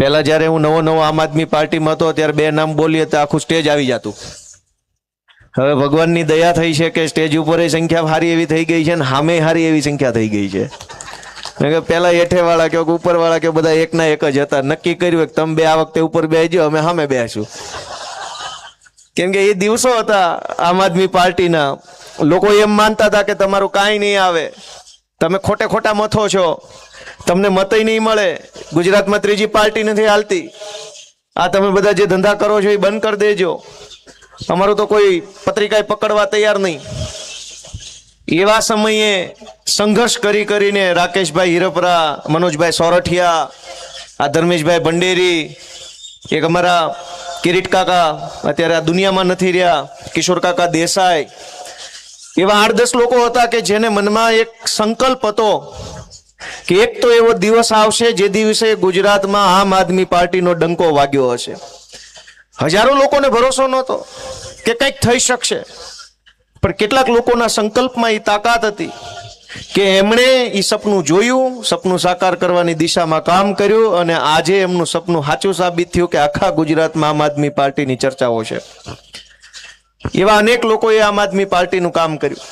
પહેલા જ્યારે હું નવો નવો આમ આદમી પાર્ટીમાં હતો, ત્યારે બે નામ બોલીએ તો આખું સ્ટેજ આવી જતું. હવે ભગવાનની દયા થઈ છે કે સ્ટેજ ઉપર સંખ્યા સારી એવી થઈ ગઈ છે ને સામે સારી એવી સંખ્યા થઈ ગઈ છે. કે પહેલાં હેઠેવાળા કે ઉપરવાળા કે બધા એકના એક જ હતા. નક્કી કર્યું કે તમે બે આ વખતે ઉપર બેસજો, અમે સામે બેસું કેમ કે એ દિવસો હતા આમ આદમી પાર્ટીના. લોકો એમ માનતા હતા કે તમારું કાંઈ નહીં આવે. તમે ખોટે ખોટા મથો છો. તમને મતય નહીં મળે. ગુજરાતમાં ત્રીજી પાર્ટી નથી હાલતી. આ તમે બધા જે ધંધા કરો છો એ બંધ કરી દેજો. અમારું તો કોઈ પત્રિકાએ પકડવા તૈયાર નહીં. એવા સમયે સંઘર્ષ કરી કરીને રાકેશભાઈ હિરપરા, મનોજભાઈ સોરઠિયા, આ ધર્મેશભાઈ ભંડેરી, એક અમારા કિરીટ કાકા અત્યારે આ દુનિયામાં નથી રહ્યા, કિશોર કાકા દેસાઈ, એવા આઠ દસ લોકો હતા કે જેને મનમાં એક સંકલ્પ હતો કે એક તો એવો દિવસ આવશે જે દિવસે ગુજરાતમાં આમ આદમી પાર્ટીનો ડંકો વાગ્યો હશે. હજારો લોકોને ભરોસો નહોતો કે કંઈક થઈ શકશે. પણ કેટલાક લોકોના સંકલ્પમાં એ તાકાત હતી કે એમણે એ સપનું જોયું, સપનું સાકાર કરવાની દિશામાં કામ કર્યું અને આજે એમનું સપનું સાચું સાબિત થયું કે આખા ગુજરાતમાં આમ આદમી પાર્ટીની ચર્ચાઓ છે. એવા અનેક લોકોએ આમ આદમી પાર્ટીનું કામ કર્યું.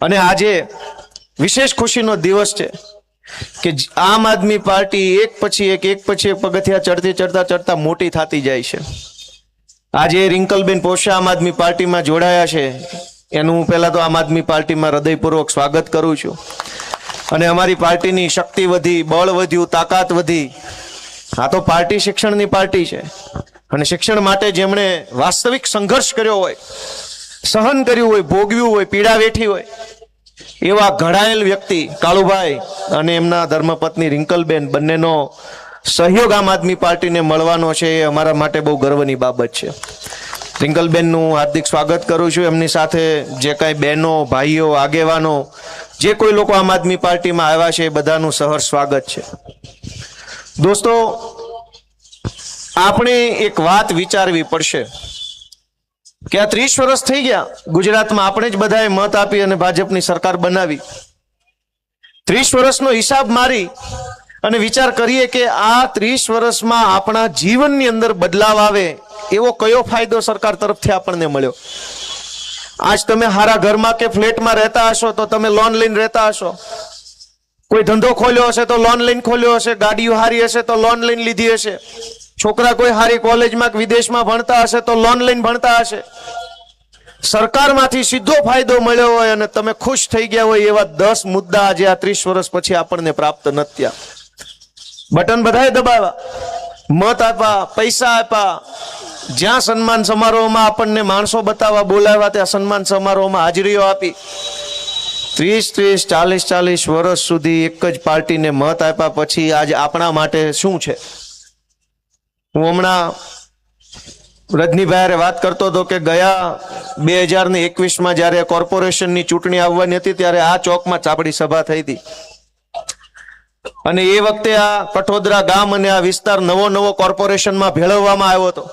અને આજે વિશેષ ખુશીનો દિવસ છે કે આમ આદમી પાર્ટી એક પછી એક એક પછી એક પગથિયા ચડતી ચડતા ચડતા મોટી થતી જાય છે. આજે રિંકલબેન પોશા આમ આદમી પાર્ટીમાં જોડાયા છે. એનું હું પહેલાં તો આમ આદમી પાર્ટીમાં હૃદયપૂર્વક સ્વાગત કરું છું. અને અમારી પાર્ટીની શક્તિ વધી, બળ વધ્યું, તાકાત વધી. આ તો પાર્ટી શિક્ષણની પાર્ટી છે. અને શિક્ષણ માટે જેમણે વાસ્તવિક સંઘર્ષ કર્યો હોય, સહન કર્યું હોય, ભોગવ્યું હોય, પીડા વેઠી હોય એવા ઘડાયેલ વ્યક્તિ કાળુભાઈ અને એમના ધર્મપત્ની રિંકલબેન બંનેનો સહયોગ આમ આદમી પાર્ટીને મળવાનો છે એ અમારા માટે બહુ ગર્વની બાબત છે. રિંકલબેનનું હાર્દિક સ્વાગત કરું છું. એમની સાથે જે કાંઈ બહેનો, ભાઈઓ, આગેવાનો, જે કોઈ લોકો આમ આદમી પાર્ટીમાં આવ્યા છે એ બધાનું સહર સ્વાગત છે. દોસ્તો, આપણે એક વાત વિચારવી પડશે. કે આ ત્રીસ વર્ષ થઈ ગયા, ગુજરાતમાં આપણે જ બધાએ મત આપી અને ભાજપની સરકાર બનાવી. ત્રીસ વર્ષનો હિસાબ મારી અને વિચાર કરીએ કે આ ત્રીસ વર્ષમાં આપણા જીવનની અંદર બદલાવ આવે, એવો કયો ફાયદો સરકાર તરફથી આપણને મળ્યો? આજ તમે હારા ઘરમાં કે ફ્લેટમાં રહેતા હશો તો તમે લોન લઈને રહેતા હશો? કોઈ ધંધો ખોલ્યો હશે તો લોન લઈને ખોલ્યો હશે? ગાડીઓ હારી હશે તો લોન લઈને લીધી હશે? છોકરા કોઈ હારી કોલેજમાં કે વિદેશમાં ભણતા હશે તો લોન લઈને ભણતા હશે. સરકારમાંથી સીધો ફાયદો મળ્યો હોય અને તમે ખુશ થઈ ગયા હોય એવા દસ મુદ્દા આજે આ ત્રીસ વર્ષ પછી આપણને પ્રાપ્ત નથી બટન બધાએ દબાવ્યા મત આપ્યા પૈસા આપ્યા જ્યાં સન્માન સમારોહમાં આપણને માણસો બતાવવા બોલાવ્યા ત્યાં સન્માન સમારોહમાં હાજરીઓ આપી. ત્રીસ ત્રીસ, ચાલીસ ચાલીસ વર્ષ સુધી એક જ પાર્ટીને મત આપ્યા પછી આજ આપણા માટે શું છે? હું હમણાં રજનીભાઈ વાત કરતો હતો કે ગયા બે હજાર ને એકવીસમાં જ્યારે કોર્પોરેશનની ચૂંટણી આવવાની હતી, ત્યારે આ ચોકમાં ચાપડી સભા થઈ હતી. અને એ વખતે આ કઠોદરા ગામ અને આ વિસ્તાર નવો નવો કોર્પોરેશનમાં ભેળવવામાં આવ્યો હતો.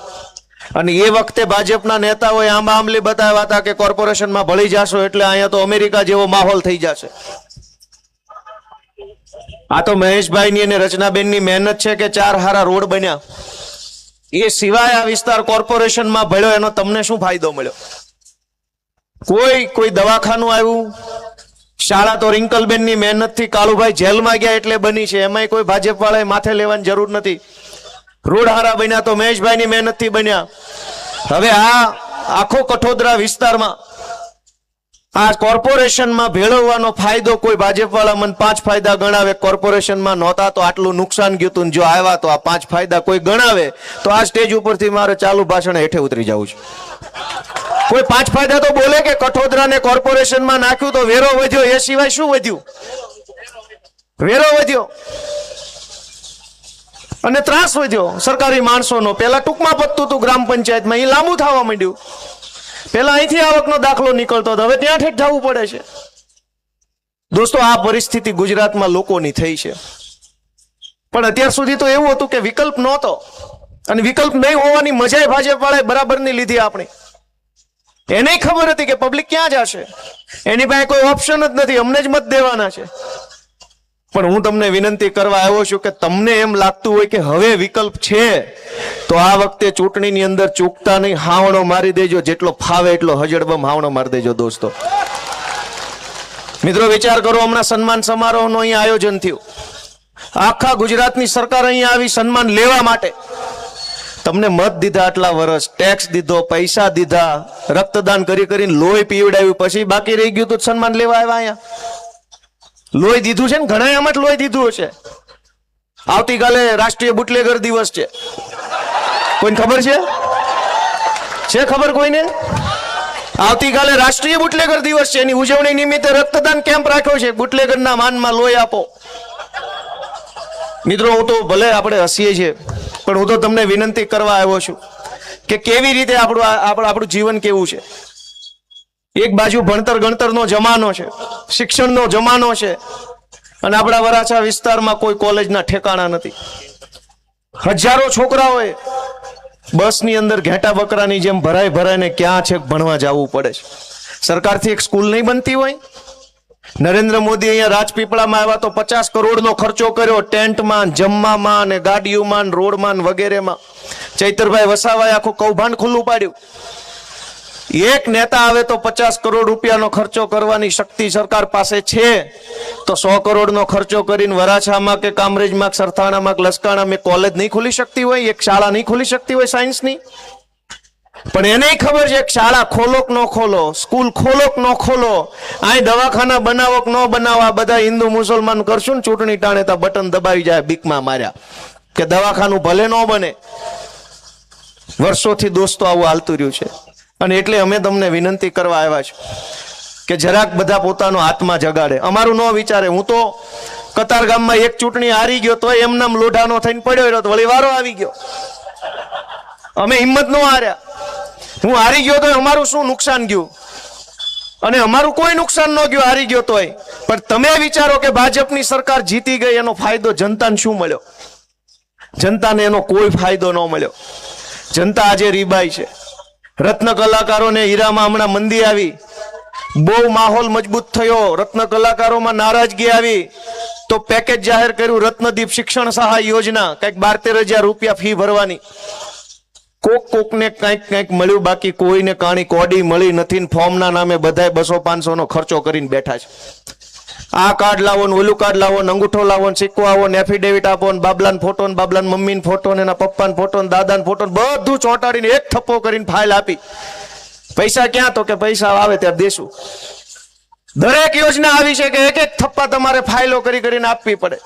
અને એ વખતે ભાજપના નેતાઓએ આંબા આંબલી બતાવ્યા હતા કે કોર્પોરેશનમાં ભળી જશો એટલે અહીંયા તો અમેરિકા જેવો માહોલ થઈ જશે. આ તો મહેશભાઈની અને રચનાબેનની મહેનત છે કે ચાર હારા રોડ બન્યા. એ સિવાય આ વિસ્તાર કોર્પોરેશનમાં ભળ્યો, એનો તમને શું ફાયદો મળ્યો? કોઈ કોઈ દવાખાનું આવ્યું? શાળા તો રિંકલબેનની મહેનતથી કાળુભાઈ જેલમાં ગયા એટલે બની છે. એમાંય કોઈ ભાજપ વાળાએ માથે લેવાની જરૂર નથી. રૂઢહારા બન્યા તો મહેશભાઈની મહેનતથી બન્યા. હવે આ આખો કઠોદરા વિસ્તારમાં આ કોર્પોરેશનમાં ભેળવવાનો ફાયદો કોઈ ભાજપવાળા મને પાંચ ફાયદા ગણાવે, કોર્પોરેશનમાં નહોતા, તો આટલું નુકસાન ગયું હતું જો આવ્યા તો આ પાંચ ફાયદા કોઈ ગણાવે, તો આ સ્ટેજ ઉપરથી મારે ચાલુ ભાષણ હેઠે ઉતરી જવું છે. કોઈ પાંચ ફાયદા તો બોલે કે કઠોદરાને કોર્પોરેશનમાં નાખ્યું તો વેરો વધ્યો, એ સિવાય શું વધ્યું? વેરો વધ્યો. અને ત્રાસ વધ્યો સરકારી માણસોનો. પેલા ટૂંકમાં પતતું હતું ગ્રામ પંચાયતમાં, એ લાંબુ થવા માંડ્યું. પેલા અહીંથી આવકનો દાખલો નીકળતો હતો. હવે ત્યાં ઠેઠ જવું પડે છે. દોસ્તો, આ પરિસ્થિતિ ગુજરાતમાં લોકોની થઈ છે. પણ અત્યાર સુધી તો એવું હતું કે વિકલ્પ નહોતો. અને વિકલ્પ નહીં હોવાની મજાય વાળાએ બરાબરની લીધી આપણી. એને ખબર હતી કે પબ્લિક ક્યાં જશે? એની પાસે કોઈ ઓપ્શન જ નથી. અમને જ મત દેવાના છે. પણ હું તમને વિનંતી કરવા આવ્યો છું કે તમને એમ લાગતું હોય કે હવે વિકલ્પ છે, તો આ વખતે ચૂંટણીની અંદર ચૂકતા નહીં. હાવણો મારી દેજો, જેટલો ફાવે એટલો હજડબમ હાવણો મારી દેજો દોસ્તો. મિત્રો, વિચાર કરો, હમણાં સન્માન સમારોહનું અહીંયા આયોજન થયું. આખા ગુજરાતની સરકાર અહીંયા આવી સન્માન લેવા માટે. તમને મત દીધા આટલા વર્ષ ટેક્સ દીધો, પૈસા દીધા, રક્તદાન કરી કરીને લોહી પીવડાવ્યું, પછી બાકી રહી ગયું તો સન્માન લેવા આવ્યા અહીંયા. લોહી દીધું છે ને ઘણા આમાં જ લોહી દીધું હશે. આવતીકાલે રાષ્ટ્રીય બુટલેગર દિવસ છે. કોઈને ખબર છે? છે ખબર કોઈને? આવતીકાલે રાષ્ટ્રીય બુટલેગર દિવસ છે, એની ઉજવણી નિમિત્તે રક્તદાન કેમ્પ રાખ્યો છે. બુટલેગરના માનમાં લોહી આપો. મિત્રો, હું તો ભલે આપણે હસીએ છીએ, પણ હું તો તમને વિનંતી કરવા આવ્યો છું કે કેવી રીતે આપણું આપણું જીવન કેવું છે? એક બાજુ ભણતર ગણતરનો જમાનો છે, શિક્ષણનો જમાનો છે, અને આપણા વરાછા વિસ્તારમાં કોઈ કોલેજના ઠેકાણા નથી. હજારો છોકરાઓએ બસની અંદર ઘેટા બકરાની જેમ ભરાય ભરાઈને ક્યાં છે ભણવા જવું પડે છે. સરકારથી એક સ્કૂલ નહીં બનતી હોય? નરેન્દ્ર મોદી અહીંયા રાજપીપળામાં આવ્યા તો પચાસ કરોડનો ખર્ચો કર્યો ટેન્ટમાં, જમવામાં અને ગાડીઓમાં, રોડમાં વગેરેમાં. ચૈતરભાઈ વસાવાએ આખું કૌભાંડ ખુલ્લું પાડ્યું. એક નેતા આવે તો પચાસ કરોડ રૂપિયાનો ખર્ચો કરવાની શક્તિ સરકાર પાસે છે? તો સો કરોડનો ખર્ચો કરીને વરાછામાં કે કામરેજમાં કે સરથાણામાં કે લસકાણામાં કોલેજ નહીં ખુલી શકતી હોય, એક શાળા નહીં ખુલી શકતી હોય સાયન્સની પણ એને ખબર છે શાળા ખોલો કે ન ખોલો સ્કૂલ ખોલો કે ન ખોલો અહીં દવાખાના બનાવો કે ન બનાવો બધા હિન્દુ મુસલમાન કરશું ને ચૂંટણી ટાણે તો બટન દબાવી જાય બીકમાં માર્યા. કે દવાખાનું ભલે ન બને. વર્ષોથી દોસ્તો આવું હાલતું રહ્યું છે. અને એટલે અમે તમને વિનંતી કરવા આવ્યા છે કે જરાક બધા પોતાનો આત્મા જગાડે. અમારું ન વિચારે. હું તો કતાર ગામમાં એક ચૂંટણી હારી ગયો તો એમનામ લોઢાનો થઈને પડ્યો તો વળી વારો આવી ગયો. અમે હિંમત ન હાર્યા. હું હારી ગયો તો અમારું શું નુકસાન ગયું? અને અમારું કોઈ નુકસાન ન ગયું હારી ગયો તોય. પણ તમે વિચારો કે ભાજપની સરકાર જીતી ગઈ, એનો ફાયદો જનતાને શું મળ્યો? જનતાને એનો કોઈ ફાયદો ન મળ્યો. જનતા આજે રીબાઈ છે. રત્ન કલાકારોને હીરામાં હમણાં મંદી આવી. બહુ માહોલ મજબૂત થયો. રત્ન કલાકારોમાં નારાજગી આવી. તો પેકેજ જાહેર કર્યું રત્નદીપ શિક્ષણ સહાય યોજના. કંઈક બાર તેર હજાર રૂપિયા ફી ભરવાની. કોક કોકને કંઈક કંઈક મળ્યું, બાકી કોઈને કાણી કોડી મળી નથી ફોર્મના નામે બધાય બસો પાંચસો નો ખર્ચો કરીને બેઠા છે. આ કાર્ડ લાવો ને ઓલું કાર્ડ લાવો ને અંગૂઠો લાવો ને સિક્કો આવો ને એફિડેવિટ આપો ને બાબલાન ફોટો ને બાબલાન મમ્મીન ફોટો ને એના પપ્પાન ફોટો ને દાદાન ફોટો બધું ચોંટાડીને એક થપ્પો કરીને ફાઇલ આપી. પૈસા ક્યાં તો કે પૈસા આવે ત્યાં દેશું. દરેક યોજના આવી છે કે એક એક થપ્પા તમારે ફાઇલો કરી કરીને આપવી પડે.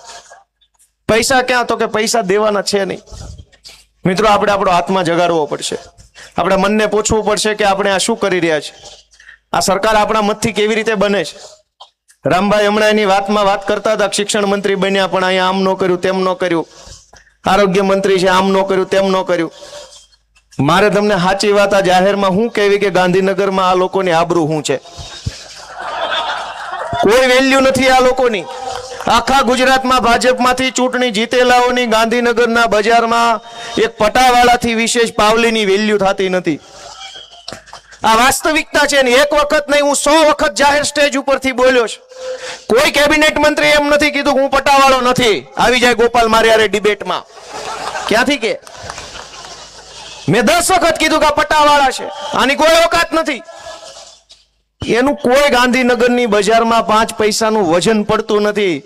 પૈસા ક્યાં તો કે પૈસા દેવાના છે નહીં. મિત્રો, આપણે આપણો આત્મા જગાડવો પડશે. આપણે મનને પૂછવું પડશે કે આપણે આ શું કરી રહ્યા છીએ. આ સરકાર આપણા મતથી કેવી રીતે બને છે? રામભાઈ હમણાં એની વાતમાં વાત કરતા હતા, શિક્ષણ મંત્રી બન્યા પણ અહીંયા આમ ન કર્યું, તેમ ન કર્યું. આરોગ્ય મંત્રી છે, આમ ન કર્યું, તેમ ન કર્યું. મારે તમને સાચી વાત આ જાહેરમાં હું કેવી કે ગાંધીનગરમાં આ લોકોની આબરૂ શું છે? કોઈ વેલ્યુ નથી આ લોકોની. આખા ગુજરાતમાં ભાજપમાંથી ચૂંટણી જીતેલાઓની ગાંધીનગરના બજારમાં એક પટાવાળાથી વિશેષ પાવલીની વેલ્યુ થતી નથી. આ વાસ્તવિકતા છે એક વખત નહીં, હું સો વખત જાહેર સ્ટેજ ઉપરથી બોલ્યો છું. કોઈ કેબિનેટ મંત્રી એમ નથી કીધું હું પટાવાળો નથી. આવી જાય ગોપાલ મારિયારે ડિબેટમાં. ક્યાંથી કે? મેં દસ વખત કીધું કે પટાવાળા છે. આની કોઈ ઓકાત નથી. એનું કોઈ ગાંધીનગરની બજારમાં પાંચ પૈસાનું વજન પડતું નથી.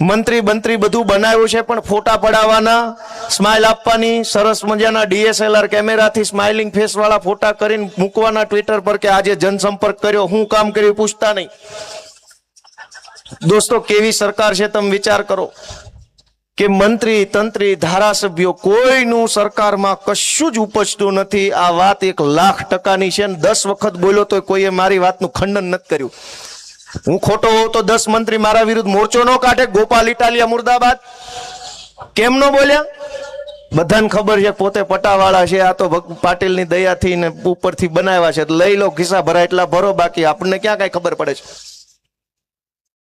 મંત્રી બંત્રી બધું બનાવ્યું છે, પણ ફોટા પડાવવાના સ્માઇલ આપવાની, સરસ મજાના ડીએસએલઆર કેમેરાથી સ્માઇલિંગ ફેસ વાળા ફોટા કરીને મૂકવાના ટ્વિટર પર કે આજે જનસંપર્ક કર્યો, હું કામ કર્યું, પૂછતા નહીં. દોસ્તો, કેવી સરકાર છે તમે વિચાર કરો કે મંત્રી, તંત્રી, ધારાસભ્યો કોઈનું સરકારમાં કશું જ ઉપજતું નથી. આ વાત એક લાખ ટકાની છે ને દસ વખત બોલ્યો તો કોઈએ મારી વાતનું ખંડન નથી કર્યું. હું ખોટો હોઉં તો દસ મંત્રી મારા વિરુદ્ધ મોરચો ન કાઢે? ગોપાલ ઇટાલિયા મુર્દાબાદ. કેમ ન બોલ્યા? બધાને ખબર છે પોતે પટાવાળા છે, આ તો પાટીલની દયાથી ને ઉપરથી બનાવ્યા છે. લઈ લો ખિસ્સા ભરાય, એટલા ભરો બાકી. આપણને ક્યાં કઈ ખબર પડે છે?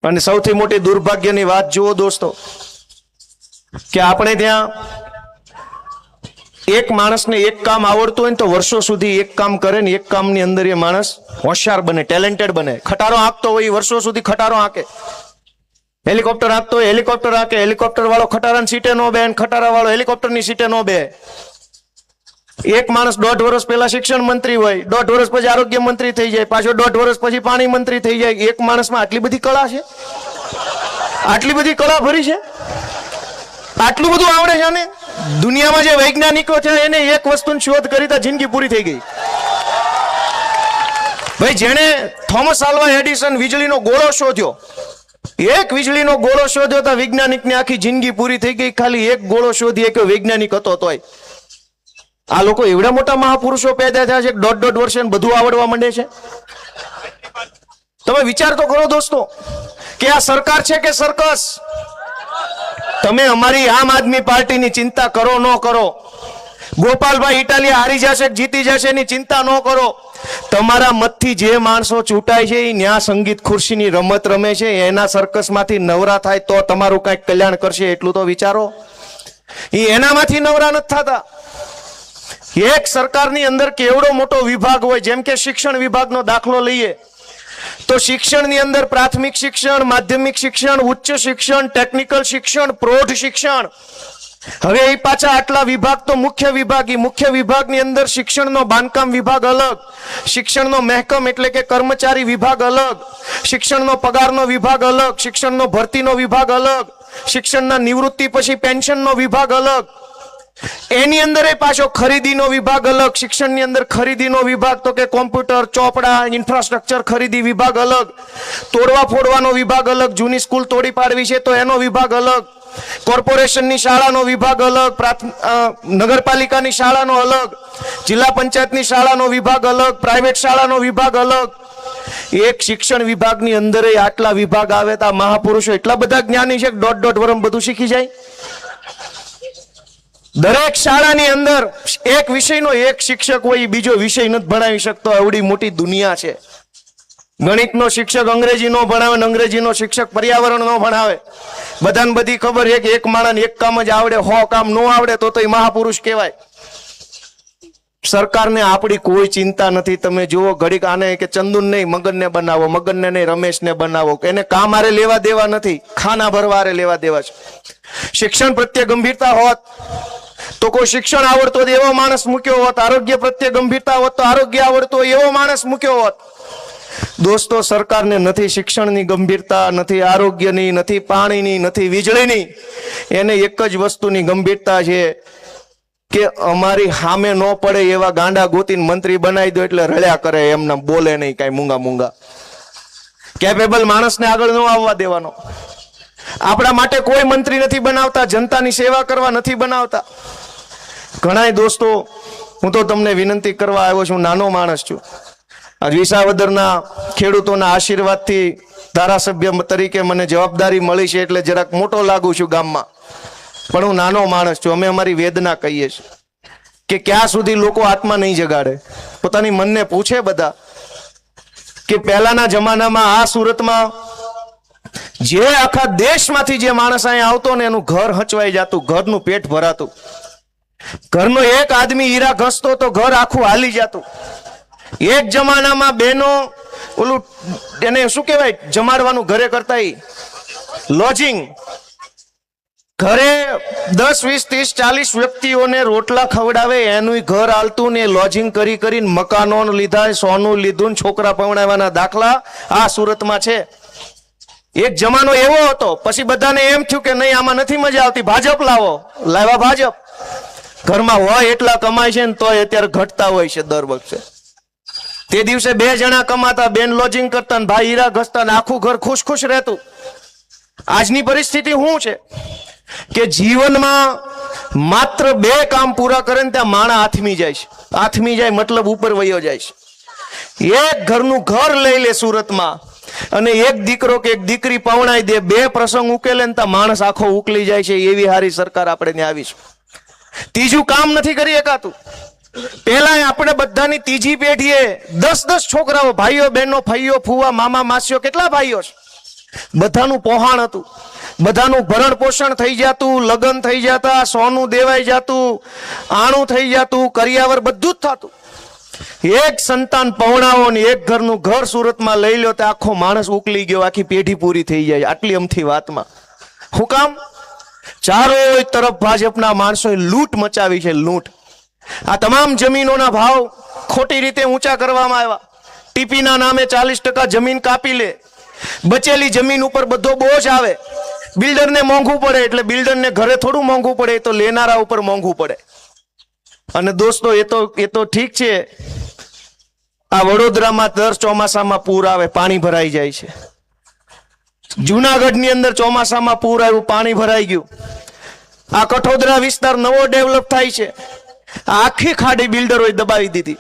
અને સૌથી મોટી દુર્ભાગ્યની વાત જુઓ દોસ્તો, કે આપણે ત્યાં એક માણસને એક કામ આવડતું હોય ને તો વર્ષો સુધી એક કામ કરે ને એક કામની અંદર એ માણસ હોશિયાર બને ટેલેન્ટેડ બને. ખટારો આંકતો હોય વર્ષો સુધી ખટારો આંકે હેલિકોપ્ટર આપતો હોય, હેલિકોપ્ટર આંકે હેલિકોપ્ટર વાળો ખટારાની સીટે નો બે ખટારા વાળો હેલિકોપ્ટરની સીટે નો બે એક માણસ દોઢ વર્ષ પહેલા શિક્ષણ મંત્રી હોય, દોઢ વર્ષ પછી આરોગ્ય મંત્રી થઈ જાય, પાછો દોઢ વર્ષ પછી પાણી મંત્રી થઈ જાય. એક માણસમાં આટલી બધી કળા છે? આટલી બધી કળા ભરી છે? આટલું બધું આવડે છે ને દુનિયામાં જે વૈજ્ઞાનિકો છે એને એક વસ્તુની શોધ કરી જિંદગી પૂરી થઈ ગઈ. ભાઈ, જેણે થોમસ આલ્વા એડિસન વીજળીનો ગોળો શોધ્યો, એક વીજળીનો ગોળો શોધ્યો તો વૈજ્ઞાનિકની આખી જિંદગી પૂરી થઈ ગઈ, ખાલી એક ગોળો શોધી એક વૈજ્ઞાનિક હતો તોય. આ લોકો એવડા મોટા મહાપુરુષો પેદા થયા છે દોઢ દોઢ વર્ષે બધું આવડવા માંડે છે? તમે વિચાર તો કરો દોસ્તો, કે આ સરકાર છે કે સરકસ? તમે અમારી આમ આદમી પાર્ટીની ચિંતા કરો, ન કરો. ગોપાલભાઈ ઇટાલિયા હારી જશે જીતી જશે એની ચિંતા ન કરો. તમારા મતથી જે માણસો ચૂંટાય છે એ ન્યા સંગીત ખુરશીની રમત રમે છે, એના સર્કસમાંથી નવરા થાય તો તમારું કાંઈક કલ્યાણ કરશે એટલું તો વિચારો. એ એનામાંથી નવરા નથી થતા. એક સરકારની અંદર કેવડો મોટો વિભાગ હોય, જેમ કે શિક્ષણ વિભાગનો દાખલો લઈએ, તો શિક્ષણની અંદર પ્રાથમિક શિક્ષણ, માધ્યમિક શિક્ષણ, ઉચ્ચ શિક્ષણ, ટેકનિકલ શિક્ષણ, પ્રૌઢ શિક્ષણ હવે એ પાછા આટલા વિભાગ તો મુખ્ય વિભાગ. એ મુખ્ય વિભાગની અંદર શિક્ષણનો બાંધકામ વિભાગ અલગ. શિક્ષણનો મહેકમ એટલે કે કર્મચારી વિભાગ અલગ. શિક્ષણનો પગારનો વિભાગ અલગ. શિક્ષણનો ભરતીનો વિભાગ અલગ. શિક્ષણના નિવૃત્તિ પછી પેન્શનનો વિભાગ અલગ. એની અંદર એ પાછો ખરીદીનો વિભાગ અલગ. શિક્ષણની અંદર ખરીદીનો વિભાગ તો કે કોમ્પ્યુટર, ચોપડા, ઇન્ફ્રાસ્ટ્રક્ચર ખરીદી વિભાગ અલગ. તોડવા ફોડવાનો વિભાગ અલગ. જૂની સ્કૂલ તોડી પાડવી છે તો એનો વિભાગ અલગ. કોર્પોરેશનની શાળાનો વિભાગ અલગ નગરપાલિકાની શાળાનો અલગ, જિલ્લા પંચાયતની શાળાનો વિભાગ અલગ, પ્રાઇવેટ શાળાનો વિભાગ અલગ. એક શિક્ષણ વિભાગની અંદર આટલા વિભાગ આવે તો મહાપુરુષો એટલા બધા જ્ઞાની છે દોઢ દોઢ વરમ બધું શીખી જાય. દરેક શાળાની અંદર એક વિષયનો એક શિક્ષક હોય, બીજો વિષય નથી ભણાવી શકતો. એવડી મોટી દુનિયા છે. ગણિતનો શિક્ષક અંગ્રેજી નો ભણાવે અંગ્રેજીનો શિક્ષક પર્યાવરણ નો ભણાવે. બધાને બધી ખબર છે કે એક માણસ એક કામ જ આવડે, હો કામ નો આવડે તો તો એ મહાપુરુષ કહેવાય. સરકારને આપણી કોઈ ચિંતા નથી. તમે જુઓ ઘડીક આને કે ચંદુન નહીં, મગનને બનાવો, મગનને નહીં, રમેશને બનાવો. એને કામ આરે લેવા દેવા નથી. ખાના ભરવા હારે લેવા દેવા છે. શિક્ષણ પ્રત્યે ગંભીરતા હોત તો કોઈ શિક્ષણ આવડતો એવો માણસ મૂક્યો હોત. આરોગ્ય પ્રત્યે ગંભીરતા હોત તો આરોગ્ય આવડતો એવો માણસ મૂક્યો હોત. દોસ્તો, સરકારને નથી શિક્ષણની ગંભીરતા, નથી આરોગ્યની, નથી પાણીની, નથી વીજળીની. એને એક જ વસ્તુની ગંભીરતા છે કે અમારી સામે ન પડે એવા ગાંડા ગોતીને મંત્રી બનાવી દો એટલે રળ્યા કરે, એમને બોલે નહીં કાંઈ મૂંગા મૂંગા. કેપેબલ માણસને આગળ ન આવવા દેવાનો. આપણા માટે કોઈ મંત્રી નથી બનાવતા, જનતાની સેવા કરવા નથી બનાવતા. ઘણાય દોસ્તો, હું તો તમને વિનંતી કરવા આવ્યો છું, નાનો માણસ છું. આ વિસાવદરના ખેડૂતોના આશીર્વાદથી ધારાસભ્ય તરીકે મને જવાબદારી મળી છે એટલે જરાક મોટો લાગુ છું ગામમાં. પણ હું નાનો માણસ છું, અમે અમારી વેદના કહીએ છીએ કે ક્યાં સુધી લોકો આત્મા નહીં જગાડે. પોતાની મનને પૂછે બધા કે પહેલાના જમાનામાં આ સુરતમાં જે આખા દેશમાંથી જે માણસ અહીંયા આવતો ને એનું ઘર હચવાઈ જતું, ઘરનું પેટ ભરાતું. ઘરનો એક આદમી હીરા ઘસતો તો ઘર આખું હાલી જતું. એક જમાનામાં બેનો ઓલું એને શું કહેવાય? જમાડવાનું ઘરે કરતા લોજિંગ. ઘરે દસ, વીસ, ત્રીસ, ચાલીસ વ્યક્તિઓને રોટલા ખવડાવે એનું ઘર હાલતું ને લોજિંગ કરી કરીને મકાનો લીધા સોનું લીધું છોકરા પવડાવવાના દાખલા આ સુરતમાં છે. એક જમાનો એવો હતો, પછી બધાને એમ થયું કે નહીં, આમાં નથી મજા આવતી, ભાજપ લાવો. લાવ્યા ભાજપ. ઘરમાં હોય એટલા કમાય છે ને તોય અત્યારે ઘટતા હોય છે દર વખતે. તે દિવસે બે જણા કમાતા, બેન લોજિંગ કરતા ભાઈ હીરા ઘસતા આખું ઘર ખુશ ખુશ રહેતું. આજની પરિસ્થિતિ શું છે? કે જીવનમાં માત્ર બે કામ પૂરા કરે ને ત્યાં માણા આથમી જાય છે. આથમી જાય મતલબ ઉપર વયો જાય છે. એક ઘરનું ઘર લઈ લે સુરતમાં અને એક દીકરો કે એક દીકરી પવણાઈ દે, બે પ્રસંગ ઉકેલે ને ત્યાં માણસ આખો ઉકલી જાય છે. એવી હારી સરકાર આપણે ત્યાં આવી છે. ત્રીજું કામ નથી કરી શકાતું. પેલા આપણે બધાની ત્રીજી પેઢીએ દસ દસ છોકરાઓ, ભાઈઓ, બહેનો, ફઈઓ, ફુવા, મામા, માસીઓ, કેટલા ભાઈઓ છે? બધાનું પોહાણ હતું. બધાનું ભરણ પોષણ થઈ જતું, લગ્ન થઈ જતા, સોનું દેવાઈ જતું, આણું થઈ જતું, કરિયાવર બધું જ થતું. એક સંતાન પહોણાવો ને એક ઘરનું ઘર સુરતમાં લઈ લો તો આખો માણસ ઉકલી ગયો, આખી પેઢી પૂરી થઈ જાય, આટલી અમથી વાતમાં. હું કામ? ચારો તરફ ભાજપના માણસોએ લૂંટ મચાવી છે, લૂંટ. આ તમામ જમીનોના ભાવ ખોટી રીતે ઊંચા કરવામાં આવ્યા. ટીપીના નામે ચાલીસ જમીન કાપી લે. બચેલી જમીન ઉપર બધો બોજ આવે. બિલ્ડરને મોંઘું પડે એટલે બિલ્ડરને ઘરે થોડું મોંઘું પડે તો લેનારા ઉપર મોંઘું પડે. અને દોસ્તો, એ તો એ તો ઠીક છે. આ વડોદરામાં દર ચોમાસામાં પૂર આવે, પાણી ભરાઈ જાય છે. જુનાગઢની અંદર ચોમાસામાં પૂર આવ્યું, પાણી ભરાઈ ગયું. આ કઠોદરા વિસ્તાર નવો ડેવલપ થાય છે. આખી ખાડી બિલ્ડરોએ દબાવી દીધી.